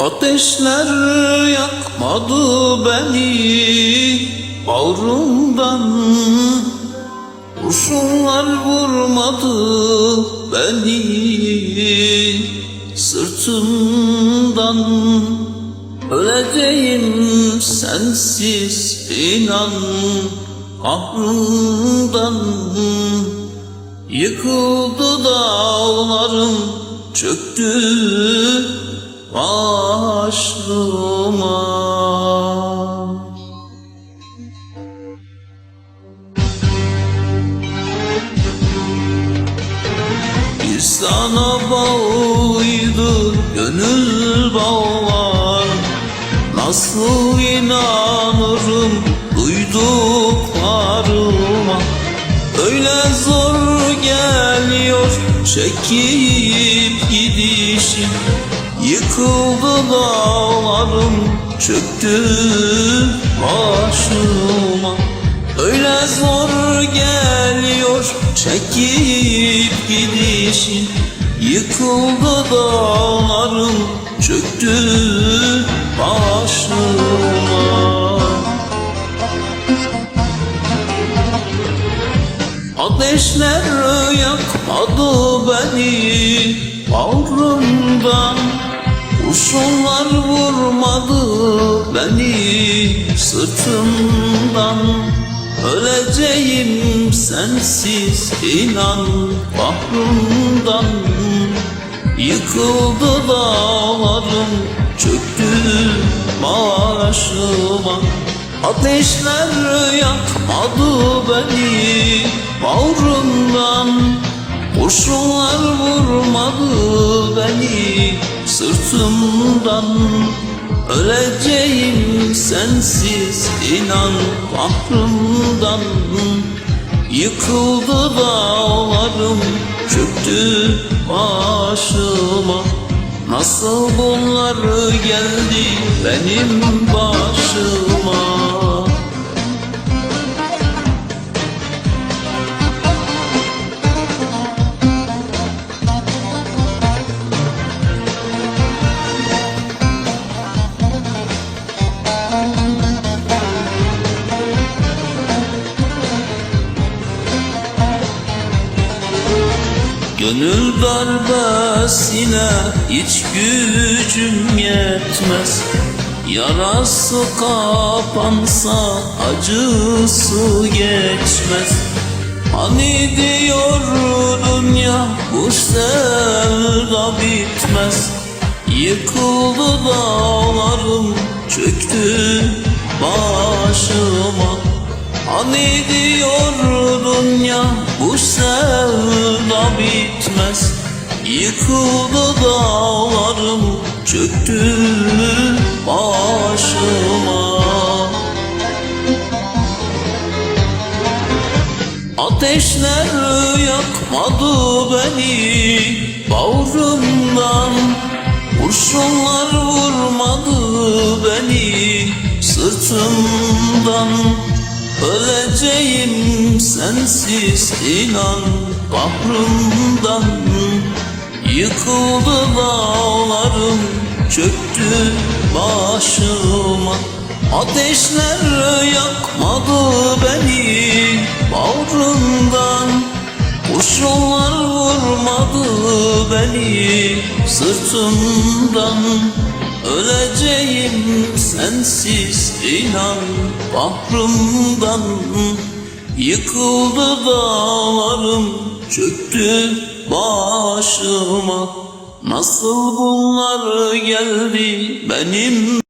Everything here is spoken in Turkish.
Ateşler yakmadı beni bağrımdan Kurşunlar vurmadı beni. Sırtımdan Öleceğim sensiz inan kahrımdan Yıkıldı dağlarım çöktü başıma Bir sana bağlıydı gönül bağlar. Nasıl inanırım duyduklarıma. Öyle zor geliyor çekip gidişim Yıkıldı dağlarım çöktü başıma. Öyle zor geliyor çekip gidişin. Yıkıldı dağlarım çöktü başıma. Ateşler yakmadı beni bağrımdan Kurşunlar vurmadı beni sırtımdan. Öleceğim sensiz inan bahrımdan. Yıkıldı dağlarım çöktü başıma Ateşler yakmadı beni bağrımdan. Kurşunlar vurmadı beni sırtımdan Öleceğim sensiz inan kahrımdan Yıkıldı dağlarım çöktü başıma. Nasıl bunlar geldi benim başıma Gönül darbesine hiç gücüm yetmez. Yarası kapansa acısı geçmez. Hani diyordun ya bu sevda bitmez. Yıkıldı dağlarım çöktü başıma. Hani diyordun ya bu sevda Yıkıldı dağlarım çöktü başıma? Ateşler yakmadı beni bağrımdan Kurşunlar vurmadı beni. Sırtımdan Öleceğim sensiz inan kahrımdan Yıkıldı dağlarım çöktü başıma. Ateşler yakmadı beni bağrımdan Kurşunlar vurmadı beni. Sırtımdan Öleceğim sensiz inan bahrımdan. Yıkıldı dağlarım çöktü başıma. Nasıl bunlar geldi benim